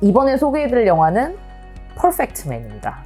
이번에 소개해드릴 영화는 퍼펙트 맨입니다.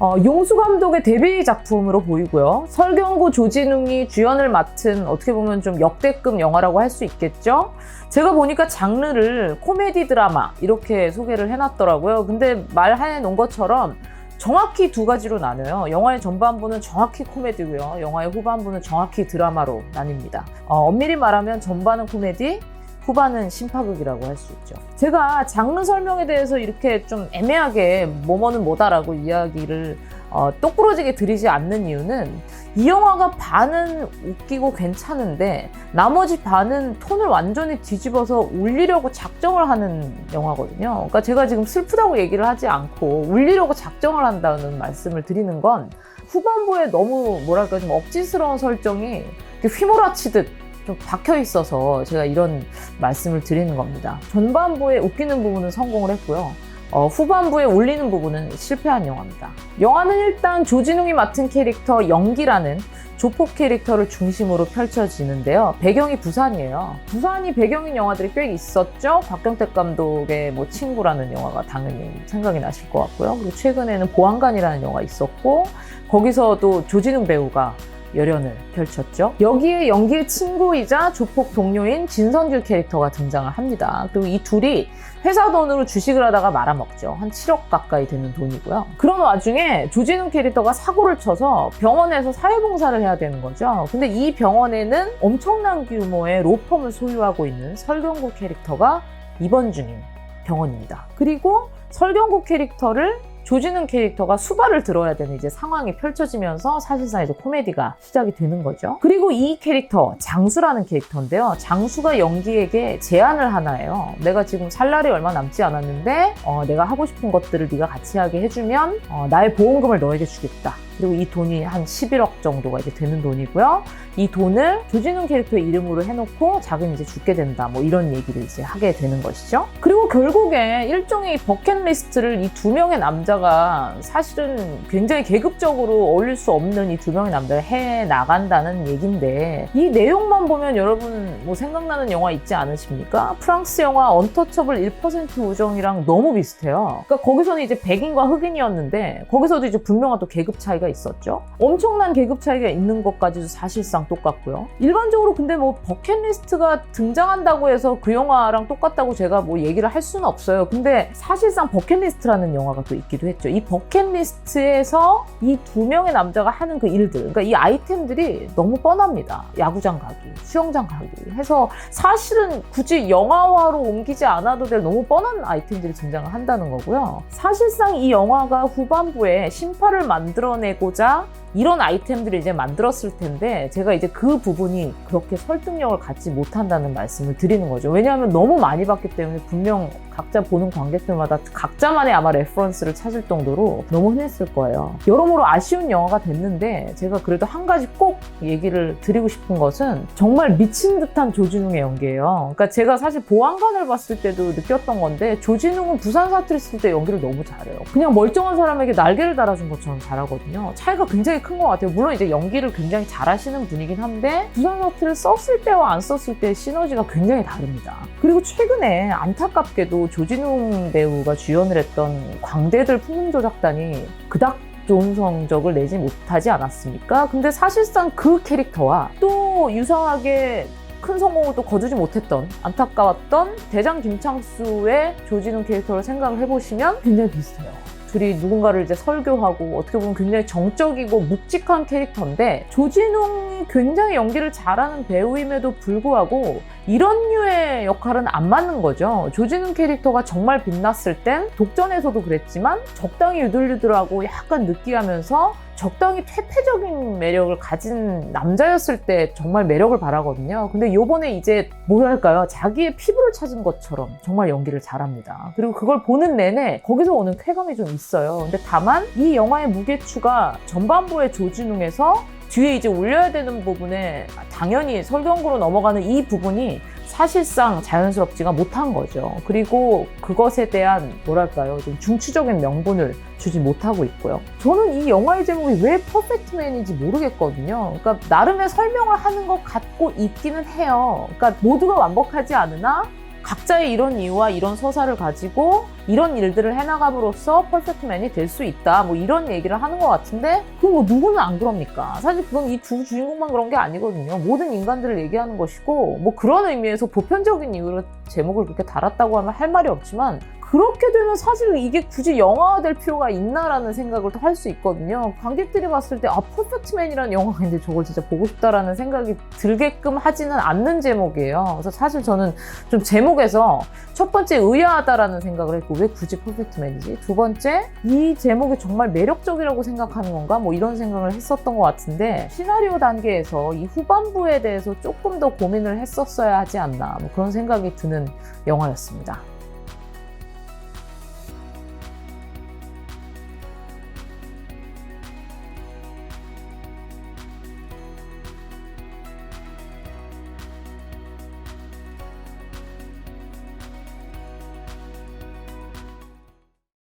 어, 용수 감독의 데뷔 작품으로 보이고요. 설경구 조진웅이 주연을 맡은 어떻게 보면 좀 역대급 영화라고 할 수 있겠죠. 제가 보니까 장르를 코미디 드라마 이렇게 소개를 해놨더라고요. 근데 말해 놓은 것처럼 정확히 두 가지로 나눠요. 영화의 전반부는 정확히 코미디고요. 영화의 후반부는 정확히 드라마로 나뉩니다. 어, 엄밀히 말하면 전반은 코미디, 후반은 심파극이라고 할 수 있죠. 제가 장르 설명에 대해서 이렇게 좀 애매하게 뭐뭐는 뭐다라고 이야기를 어, 똑부러지게 드리지 않는 이유는 이 영화가 반은 웃기고 괜찮은데 나머지 반은 톤을 완전히 뒤집어서 울리려고 작정을 하는 영화거든요. 그러니까 제가 지금 슬프다고 얘기를 하지 않고 울리려고 작정을 한다는 말씀을 드리는 건 후반부에 너무 뭐랄까 좀 억지스러운 설정이 휘몰아치듯 좀 박혀 있어서 제가 이런 말씀을 드리는 겁니다. 전반부에 웃기는 부분은 성공을 했고요. 어, 후반부에 울리는 부분은 실패한 영화입니다. 영화는 일단 조진웅이 맡은 캐릭터 연기라는 조폭 캐릭터를 중심으로 펼쳐지는데요. 배경이 부산이에요. 부산이 배경인 영화들이 꽤 있었죠. 박경택 감독의 뭐 친구라는 영화가 당연히 생각이 나실 것 같고요. 그리고 최근에는 보안관이라는 영화 있었고 거기서도 조진웅 배우가 열연을 펼쳤죠. 여기에 연기의 친구이자 조폭 동료인 진선규 캐릭터가 등장을 합니다. 그리고 이 둘이 회사 돈으로 주식을 하다가 말아먹죠. 한 7억 가까이 되는 돈이고요. 그런 와중에 조진웅 캐릭터가 사고를 쳐서 병원에서 사회봉사를 해야 되는 거죠. 근데 이 병원에는 엄청난 규모의 로펌을 소유하고 있는 설경구 캐릭터가 입원 중인 병원입니다. 그리고 설경구 캐릭터를 조지는 캐릭터가 수발을 들어야 되는 이제 상황이 펼쳐지면서 사실상 이제 코미디가 시작이 되는 거죠. 그리고 이 캐릭터 장수라는 캐릭터인데요. 장수가 연기에게 제안을 하나예요. 내가 지금 살 날이 얼마 남지 않았는데 어, 내가 하고 싶은 것들을 네가 같이 하게 해주면 어, 나의 보험금을 너에게 주겠다. 그리고 이 돈이 한 11억 정도가 이제 되는 돈이고요. 이 돈을 조진웅 캐릭터의 이름으로 해놓고 자기는 이제 죽게 된다. 뭐 이런 얘기를 이제 하게 되는 것이죠. 그리고 결국에 일종의 버킷리스트를 이 두 명의 남자가 사실은 굉장히 계급적으로 어울릴 수 없는 이 두 명의 남자가 해 나간다는 얘긴데 이 내용만 보면 여러분 뭐 생각나는 영화 있지 않으십니까? 프랑스 영화 언터처블 1% 우정이랑 너무 비슷해요. 그러니까 거기서는 이제 백인과 흑인이었는데 거기서도 이제 분명한 또 계급 차이가 있었죠. 엄청난 계급 차이가 있는 것까지도 사실상 똑같고요. 일반적으로 근데 뭐 버킷리스트가 등장한다고 해서 그 영화랑 똑같다고 제가 뭐 얘기를 할 수는 없어요. 근데 사실상 버킷리스트라는 영화가 또 있기도 했죠. 이 버킷리스트에서 이 두 명의 남자가 하는 그 일들, 그러니까 이 아이템들이 너무 뻔합니다. 야구장 가기, 수영장 가기 해서 사실은 굳이 영화화로 옮기지 않아도 될 너무 뻔한 아이템들이 등장을 한다는 거고요. 사실상 이 영화가 후반부에 심파를 만들어내 고자 이런 아이템들을 이제 만들었을 텐데 제가 이제 그 부분이 그렇게 설득력을 갖지 못한다는 말씀을 드리는 거죠. 왜냐하면 너무 많이 봤기 때문에 분명 각자 보는 관객들마다 각자만의 아마 레퍼런스를 찾을 정도로 너무 흔했을 거예요. 여러모로 아쉬운 영화가 됐는데 제가 그래도 한 가지 꼭 얘기를 드리고 싶은 것은 정말 미친 듯한 조진웅의 연기예요. 그러니까 제가 사실 보안관을 봤을 때도 느꼈던 건데 조진웅은 부산 사투리 쓸 때 연기를 너무 잘해요. 그냥 멀쩡한 사람에게 날개를 달아준 것처럼 잘하거든요. 차이가 굉장히 큰 것 같아요. 물론 이제 연기를 굉장히 잘하시는 분이긴 한데 부산 사투리를 썼을 때와 안 썼을 때의 시너지가 굉장히 다릅니다. 그리고 최근에 안타깝게도 조진웅 배우가 주연을 했던 광대들 풍문조작단이 그닥 좋은 성적을 내지 못하지 않았습니까? 근데 사실상 그 캐릭터와 또 유사하게 큰 성공을 또 거두지 못했던 안타까웠던 대장 김창수의 조진웅 캐릭터를 생각을 해보시면 굉장히 비슷해요. 둘이 누군가를 이제 설교하고 어떻게 보면 굉장히 정적이고 묵직한 캐릭터인데 조진웅이 굉장히 연기를 잘하는 배우임에도 불구하고 이런 류의 역할은 안 맞는 거죠. 조진웅 캐릭터가 정말 빛났을 땐 독전에서도 그랬지만 적당히 유들유들하고 약간 느끼하면서 적당히 퇴폐적인 매력을 가진 남자였을 때 정말 매력을 발하거든요. 근데 요번에 이제 뭐랄까요. 자기의 피부를 찾은 것처럼 정말 연기를 잘합니다. 그리고 그걸 보는 내내 거기서 오는 쾌감이 좀 있어요. 근데 다만 이 영화의 무게추가 전반부의 조진웅에서 뒤에 이제 올려야 되는 부분에 당연히 설경구로 넘어가는 이 부분이 사실상 자연스럽지가 못한 거죠. 그리고 그것에 대한 뭐랄까요 좀 중추적인 명분을 주지 못하고 있고요. 저는 이 영화의 제목이 왜 퍼펙트맨인지 모르겠거든요. 그러니까 나름의 설명을 하는 것 같고 있기는 해요. 그러니까 모두가 완벽하지 않으나 각자의 이런 이유와 이런 서사를 가지고 이런 일들을 해나감으로써 퍼펙트맨이 될 수 있다. 뭐 이런 얘기를 하는 것 같은데 그뭐 누구는 안 그럽니까? 사실 그건 이 두 주인공만 그런 게 아니거든요. 모든 인간들을 얘기하는 것이고 뭐 그런 의미에서 보편적인 이유로 제목을 그렇게 달았다고 하면 할 말이 없지만 그렇게 되면 사실 이게 굳이 영화화될 필요가 있나라는 생각을 또 할 수 있거든요. 관객들이 봤을 때 아, 퍼펙트맨이라는 영화가 있는데 저걸 진짜 보고 싶다라는 생각이 들게끔 하지는 않는 제목이에요. 그래서 사실 저는 좀 제목에서 첫 번째 의아하다라는 생각을 했고 왜 굳이 퍼펙트맨이지? 두 번째 이 제목이 정말 매력적이라고 생각하는 건가? 뭐 이런 생각을 했었던 것 같은데 시나리오 단계에서 이 후반부에 대해서 조금 더 고민을 했었어야 하지 않나 뭐 그런 생각이 드는 영화였습니다.